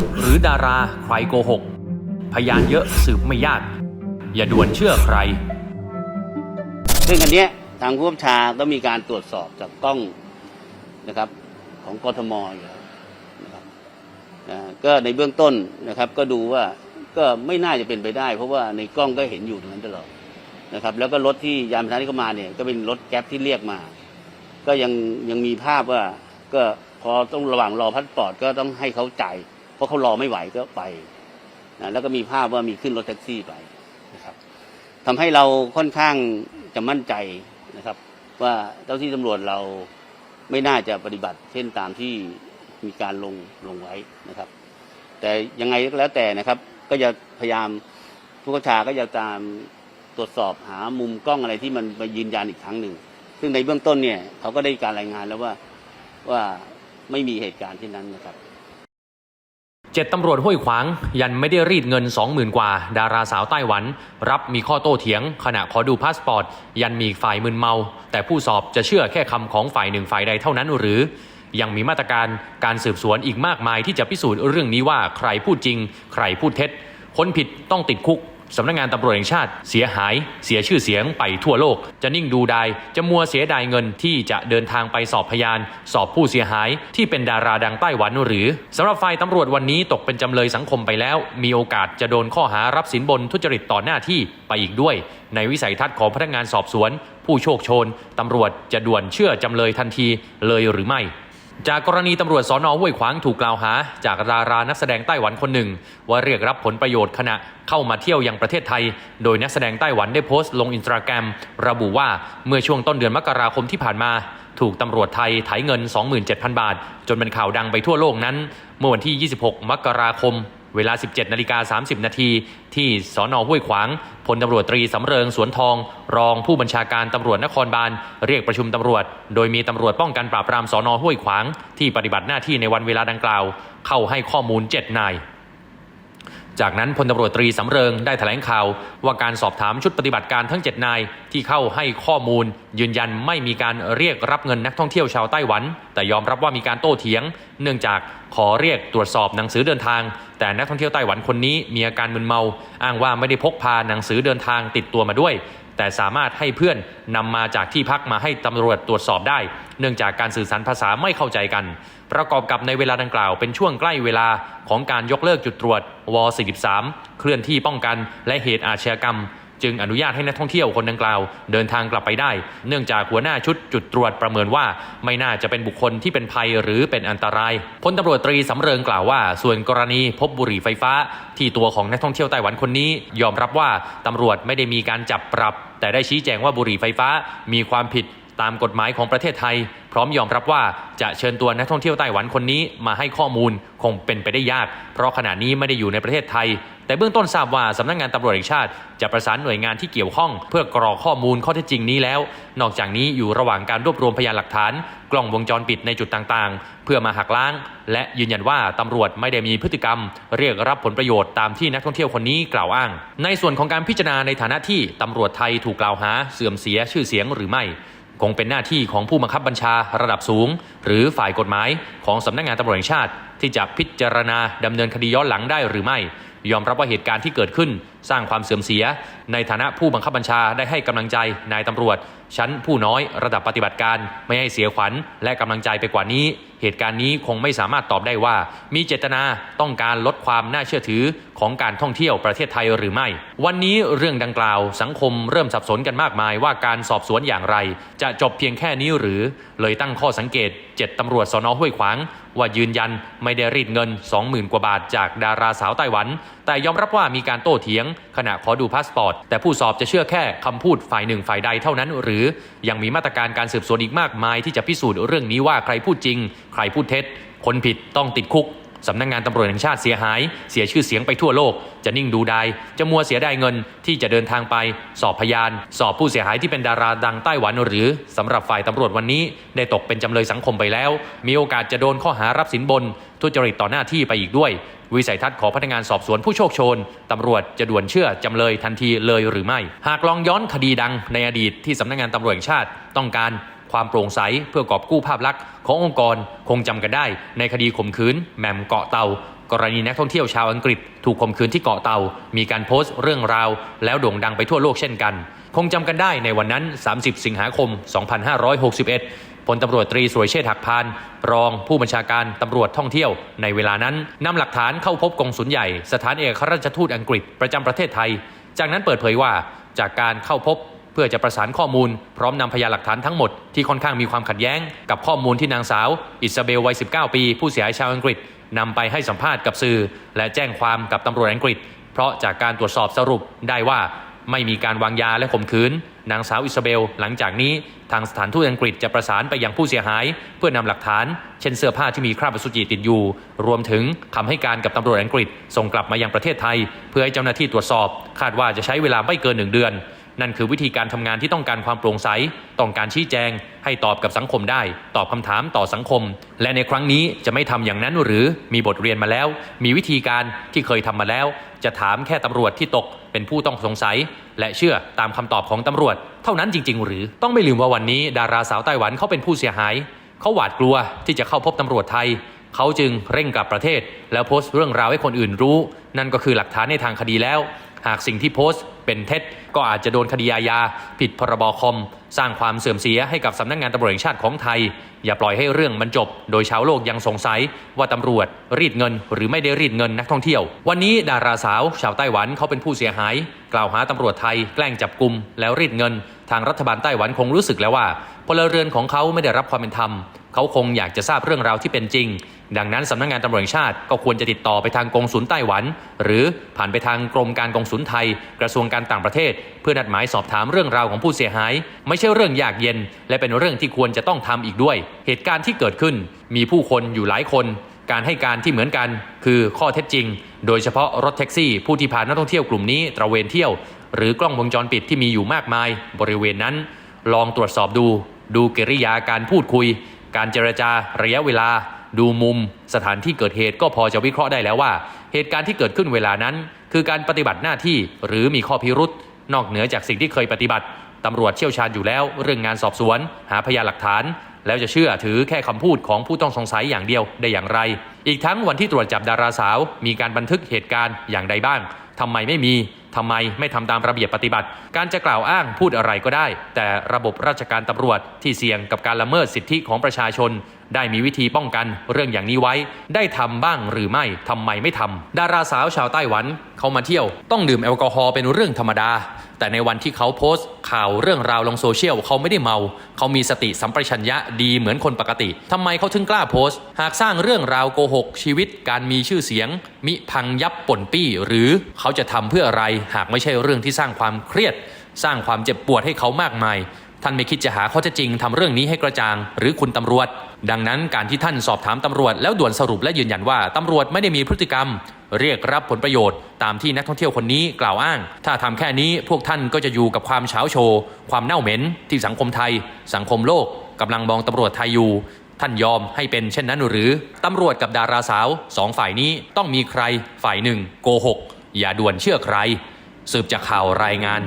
จหรือดาราใครโกหก พยานเยอะสืบไม่ยาก อย่าด่วนเชื่อใคร ซึ่งอันเนี้ยทางผู้บัญชาก็มีการตรวจสอบจากกล้องนะครับของกทมอยู่แล้วนะครับอ่าก็ในเบื้องต้นนะครับก็ดูว่าก็ไม่น่าจะเป็นไปได้ เพราะว่าในกล้องก็เห็นอยู่ตรงนั้นตลอดนะครับ แล้วก็รถที่ยามพาหนะที่เข้ามาเนี่ยก็เป็นรถแก๊ปที่เรียกมา ก็ยังยังมีภาพว่าก็พอต้องระหว่างรอพัสปอร์ตก็ต้องให้เขาจ่าย เพราะเขารอไม่ไหวก็ไปนะแล้วก็มีภาพว่ามีขึ้นรถแท็กซี่ไปนะครับทำให้เราค่อนข้างจะมั่นใจนะครับ ว่าเจ้าที่ตำรวจเราไม่น่าจะปฏิบัติ เช่นตามที่มีการลงลงไว้นะครับ แต่ยังไงก็แล้วแต่นะครับ ก็จะพยายามผู้กชาก็จะตามตรวจสอบหามุมกล้องอะไรที่มันมายืนยันอีกครั้งหนึ่ง ซึ่งในเบื้องต้นเนี่ยเขาก็ได้การรายงานแล้วว่าว่าไม่มีเหตุการณ์ที่นั้นนะครับ เจ็ดตำรวจห้วยขวาง ยันไม่ได้รีดเงิน 20,000 กว่า ดาราสาวไต้หวัน รับมีข้อโต้เถียง ขณะขอดูพาสปอร์ต ยันมีฝ่ายมึนเมา แต่ผู้สอบจะเชื่อแค่คำของฝ่ายหนึ่งฝ่ายใดเท่านั้นหรือ ยังมีมาตรการการสืบสวนอีกมากมายที่จะพิสูจน์เรื่องนี้ว่าใครพูดจริง ใครพูดเท็จ คนผิดต้องติดคุก สำนักงานตำรวจแห่งชาติเสียหาย เสียชื่อเสียงไปทั่วโลก จะนิ่งดูดายจะมัวเสียดายเงินที่จะเดินทางไปสอบพยาน สอบผู้เสียหาย ที่เป็นดาราดังไต้หวันหรือสำหรับฝ่ายตำรวจวันนี้ตกเป็นจำเลยสังคมไปแล้ว มีโอกาสจะโดนข้อหารับสินบนทุจริตต่อหน้าที่ไปอีกด้วย ในวิสัยทัศน์ของพนักงานสอบสวน ผู้โชคโชนตำรวจจะด่วนเชื่อจำเลยทันทีเลยหรือไม่ จากกรณีตำรวจสอนอห้วยขวางถูกกล่าวหา จากดารานักแสดงไต้หวันคนหนึ่ง ว่าเรียกรับผลประโยชน์ขณะเข้ามาเที่ยวยังประเทศไทย โดยนักแสดงไต้หวันได้โพสต์ลงอินสตาแกรมระบุว่าเมื่อช่วงต้นเดือนมกราคมที่ผ่านมา ถูกตำรวจไทยไถเงิน 27,000 บาท จนเป็นข่าวดังไปทั่วโลกนั้น เมื่อวันที่ 26 มกราคม เวลา 17นาฬิกา30 นาทีที่สอนอห้วยขวางพลตำรวจตรีสำเริงสวนทอง รองผู้บัญชาการตำรวจนครบาลเรียกประชุมตำรวจ โดยมีตำรวจป้องกันปราบปรามสอนอห้วยขวาง ที่ปฏิบัติหน้าที่ในวันเวลาดังกล่าว เข้าให้ข้อมูล 7 นาย จากนั้นพลตำรวจตรีสำเริงได้แถลงข่าว ว่าการสอบถามชุดปฏิบัติการทั้ง 7 นาย ที่เข้าให้ข้อมูล ยืนยันไม่มีการเรียกรับเงินนักท่องเที่ยวชาวไต้หวัน แต่ยอมรับว่ามีการโต้เถียง เนื่องจากขอเรียกตรวจสอบหนังสือเดินทาง แต่นักท่องเที่ยวไต้หวันคนนี้มีอาการมึนเมา อ้างว่าไม่ได้พกพาหนังสือเดินทางติดตัวมาด้วย แต่สามารถให้เพื่อนนำมาจากที่พักมาให้ตำรวจตรวจสอบได้ เนื่องจากการสื่อสารภาษาไม่เข้าใจกัน ประกอบกับในเวลาดังกล่าวเป็นช่วงใกล้เวลาของการยกเลิกจุดตรวจว 43 เคลื่อนที่ป้องกันและเหตุอาชญากรรม จึงอนุญาตให้นักท่องเที่ยวคนดังกล่าว เดินทางกลับไปได้ เนื่องจากหัวหน้าชุดจุดตรวจประเมินว่า ไม่น่าจะเป็นบุคคลที่เป็นภัยหรือเป็นอันตรายพลตำรวจตรีสำเริงกล่าวว่า ส่วนกรณีพบบุหรี่ไฟฟ้า ที่ตัวของนักท่องเที่ยวไต้หวันคนนี้ ยอมรับว่าตำรวจไม่ได้มีการจับปรับ แต่ได้ชี้แจงว่าบุหรี่ไฟฟ้ามีความผิด ตามกฎหมายของประเทศไทย พร้อมยอมรับว่าจะเชิญตัวนักท่องเที่ยวไต้หวันคนนี้มาให้ข้อมูลคงเป็นไปได้ยาก เพราะขณะนี้ไม่ได้อยู่ในประเทศไทย แต่เบื้องต้นทราบว่าสำนักงานตำรวจแห่งชาติ จะประสานหน่วยงานที่เกี่ยวข้อง เพื่อกรอกข้อมูลข้อเท็จจริงนี้แล้ว นอกจากนี้อยู่ระหว่างการรวบรวมพยานหลักฐาน กล้องวงจรปิดในจุดต่างๆ เพื่อมาหักล้าง และยืนยันว่าตำรวจไม่ได้มีพฤติกรรม เรียกรับผลประโยชน์ตามที่นักท่องเที่ยวคนนี้กล่าวอ้าง ในส่วนของการพิจารณาในฐานะที่ตำรวจไทยถูกกล่าวหาเสื่อมเสียชื่อเสียงหรือไม่ คงเป็นหน้าที่ของผู้บังคับบัญชาระดับสูง หรือฝ่ายกฎหมายของสำนักงานตำรวจแห่งชาติ ที่จะพิจารณาดำเนินคดีย้อนหลังได้หรือไม่ ยอมรับว่าเหตุการณ์ที่เกิดขึ้น สร้างความเสื่อมเสีย ในฐานะผู้บังคับบัญชาได้ให้กำลังใจนายตำรวจ ชั้นผู้น้อยระดับปฏิบัติการไม่ให้เสียขวัญและกำลังใจไปกว่านี้ เหตุการณ์นี้คงไม่สามารถตอบได้ว่า มีเจตนาต้องการลดความน่าเชื่อถือของการท่องเที่ยวประเทศไทยหรือไม่ วันนี้เรื่องดังกล่าวสังคมเริ่มสับสนกันมากมายว่าการสอบสวนอย่างไร จะจบเพียงแค่นี้หรือ เลยตั้งข้อสังเกตเจ็ดตำรวจสนห้วยขวาง ว่ายืนยันไม่ได้รีดเงิน 20,000 กว่าบาทจากดาราสาวไต้หวัน แต่ยอมรับว่ามีการโต้เถียง ขณะขอดูพาสปอร์ต แต่ผู้สอบจะเชื่อแค่คำพูดฝ่ายหนึ่งฝ่ายใดเท่านั้น หรือยังมีมาตรการการสืบสวนอีกมากมายที่จะพิสูจน์เรื่องนี้ว่าใครพูดจริง รพูดเท็จ คนผิดต้องติดคุกสำนักงานตำรวจแห่งชาติเสียหาย เสียชื่อเสียงไปทั่วโลก จะนิ่งดูดายจะมัวเสียดายเงินที่จะเดินทางไป สอบพยาน สอบผู้เสียหายที่เป็นดาราดังไต้หวันหรือสำหรับฝ่ายตำรวจวันนี้ ได้ตกเป็นจำเลยสังคมไปแล้ว มีโอกาสจะโดนข้อหารับสินบน ทุจริตต่อหน้าที่ไปอีกด้วย วิสัยทัศน์ของพนักงานสอบสวนผู้โชคชนตำรวจจะด่วนเชื่อจำเลยทันทีเลยหรือไม่ หากลองย้อนคดีดังในอดีตที่สำนักงานตำรวจแห่งชาติต้องการ ความโปร่งใสเพื่อกอบกู้ภาพลักษณ์ขององค์กรคงจำกันได้ ในคดีข่มขืนแหม่มเกาะเตากรณีนักท่องเที่ยวชาวอังกฤษ ถูกข่มขืนที่เกาะเตา มีการโพสต์เรื่องราว แล้วโด่งดังไปทั่วโลกเช่นกัน คงจำกันได้ในวันนั้น 30 สิงหาคม 2561พลตำรวจตรีสวยเชษฐ์หักพาน รองผู้บัญชาการตำรวจท่องเที่ยว ในเวลานั้นนำหลักฐานเข้าพบกองสุลใหญ่ สถานเอกอัครราชทูตอังกฤษประจำประเทศไทย จากนั้นเปิดเผยว่าจากการเข้าพบ พื่อจะประสานข้อมูลพร้อมนำพยานหลักฐานทั้งหมดที่ค่อนข้างมีความขัดแย้ง กับข้อมูลที่นางสาว อิซาเบลวัย 19 ปี ผู้เสียหายชาวอังกฤษนำไปให้สัมภาษณ์กับสื่อ และแจ้งความกับตำรวจอังกฤษ เพราะจากการตรวจสอบสรุปได้ว่าไม่มีการวางยาและข่มขืน นางสาวอิซาเบล หลังจากนี้ทางสถานทูตอังกฤษจะประสานไปยังผู้เสียหาย เพื่อนำหลักฐาน เช่นเสื้อผ้าที่มีคราบอสุจิติดอยู่ รวมถึงคำให้การกับตำรวจอังกฤษส่งกลับมายังประเทศไทย เพื่อให้เจ้าหน้าที่ตรวจสอบ คาดว่าจะใช้เวลาไม่เกินหนึ่งเดือน นั่นคือวิธีการทำงานที่ต้องการความโปร่งใส ต้องการชี้แจง ให้ตอบกับสังคมได้ ตอบคำถามต่อสังคม และในครั้งนี้จะไม่ทำอย่างนั้นหรือมีบทเรียนมาแล้ว มีวิธีการที่เคยทำมาแล้ว จะถามแค่ตำรวจที่ตกเป็นผู้ต้องสงสัย และเชื่อตามคำตอบของตำรวจ เท่านั้นจริง ๆ หรือต้องไม่ลืมว่าวันนี้ ดาราสาวไต้หวันเขาเป็นผู้เสียหายเขาหวาดกลัวที่จะเข้าพบตำรวจไทยเขาจึงเร่งกลับประเทศ แล้วโพสต์เรื่องราวให้คนอื่นรู้ นั่นก็คือหลักฐานในทางคดีแล้ว หากสิ่งที่โพสต์ เป็นเท็จ ก็อาจจะโดนคดีอาญาผิดพรบคอม สร้างความเสื่อมเสียให้กับสำนักงานตำรวจแห่งชาติของไทย อย่าปล่อยให้เรื่องมันจบ โดยชาวโลกยังสงสัยว่าตำรวจ รีดเงิน หรือไม่ได้รีดเงินนักท่องเที่ยว วันนี้ดาราสาว ชาวไต้หวันเขาเป็นผู้เสียหาย กล่าวหาตำรวจไทยแกล้งจับกลุ่มแล้วรีดเงิน ทางรัฐบาลไต้หวันคงรู้สึกแล้วว่าพลเรือนของเขาไม่ได้รับความเป็นธรรม เขาคงอยากจะทราบเรื่องราวที่เป็นจริง ดังนั้นสำนักงานตำรวจแห่งชาติก็ควรจะติดต่อไปทางกงสุลไต้หวัน หรือผ่านไปทางกรมการกงสุลไทย กระทรวงการต่างประเทศ เพื่อนัดหมายสอบถามเรื่องราวของผู้เสียหาย ไม่ใช่เรื่องยากเย็น และเป็นเรื่องที่ควรจะต้องทำอีกด้วย เหตุการณ์ที่เกิดขึ้น มีผู้คนอยู่หลายคน การให้การที่เหมือนกันคือข้อเท็จจริง โดยเฉพาะรถแท็กซี่ ผู้ที่พานักท่องเที่ยวกลุ่มนี้ตระเวนเที่ยว หรือกล้องวงจรปิดที่มีอยู่มากมาย บริเวณนั้น ลองตรวจสอบดู ดูกิริยาการพูดคุย การเจรจาระยะเวลา ดูมุม สถานที่เกิดเหตุก็พอจะวิเคราะห์ได้แล้วว่า เหตุการณ์ที่เกิดขึ้นเวลานั้น คือการปฏิบัติหน้าที่หรือมีข้อพิรุษนอกเหนือจากสิ่งที่เคยปฏิบัติตำรวจเชี่ยวชาญอยู่แล้ว เรื่องงานสอบสวน หาพยานหลักฐาน แล้วจะเชื่อถือแค่คำพูดของผู้ต้องสงสัยอย่างเดียวได้อย่างไร อีกทั้งวันที่ตรวจจับดาราสาว มีการบันทึกเหตุการณ์อย่างใดบ้างทำไมไม่มี ทำไมไม่ทำตามระเบียบปฏิบัติ การจะกล่าวอ้างพูดอะไรก็ได้ แต่ระบบราชการตำรวจที่เสี่ยงกับการละเมิดสิทธิของประชาชน ได้มีวิธีป้องกันเรื่องอย่างนี้ไว้ ได้ทำบ้างหรือไม่ทำไมไม่ทำดาราสาวชาวไต้หวันเขามาเที่ยว ต้องดื่มแอลกอฮอล์เป็นเรื่องธรรมดา แต่ในวันที่เขาโพสต์ ข่าวเรื่องราวลงโซเชียลเขาไม่ได้เมา เขามีสติสัมปชัญญะดีเหมือนคนปกติทำไมเขาถึงกล้าโพสต์ หากสร้างเรื่องราวโกหกชีวิต การมีชื่อเสียง มิพังยับป่นปี้ หรือเขาจะทำเพื่ออะไรหากไม่ใช่เรื่องที่สร้างความเครียด สร้างความเจ็บปวดให้เขามากมาย ท่านไม่คิดจะหาข้อเท็จจริงทำเรื่องนี้ให้กระจ่าง หรือคุณตำรวจ ดังนั้นการที่ท่านสอบถามตำรวจ แล้วด่วนสรุปและยืนยันว่าตำรวจไม่ได้มีพฤติกรรม เรียกรับผลประโยชน์ ตามที่นักท่องเที่ยวคนนี้กล่าวอ้าง ถ้าทำแค่นี้พวกท่านก็จะอยู่กับความเช้าโชว์ความเน่าเหม็นที่สังคมไทย สังคมโลกกำลังมองตำรวจไทยอยู่ท่านยอมให้เป็นเช่นนั้นหรือ ตำรวจกับดาราสาวสองฝ่ายนี้ต้องมีใครฝ่ายหนึ่งโกหก อย่าด่วนเชื่อใคร สืบจากข่าวรายงาน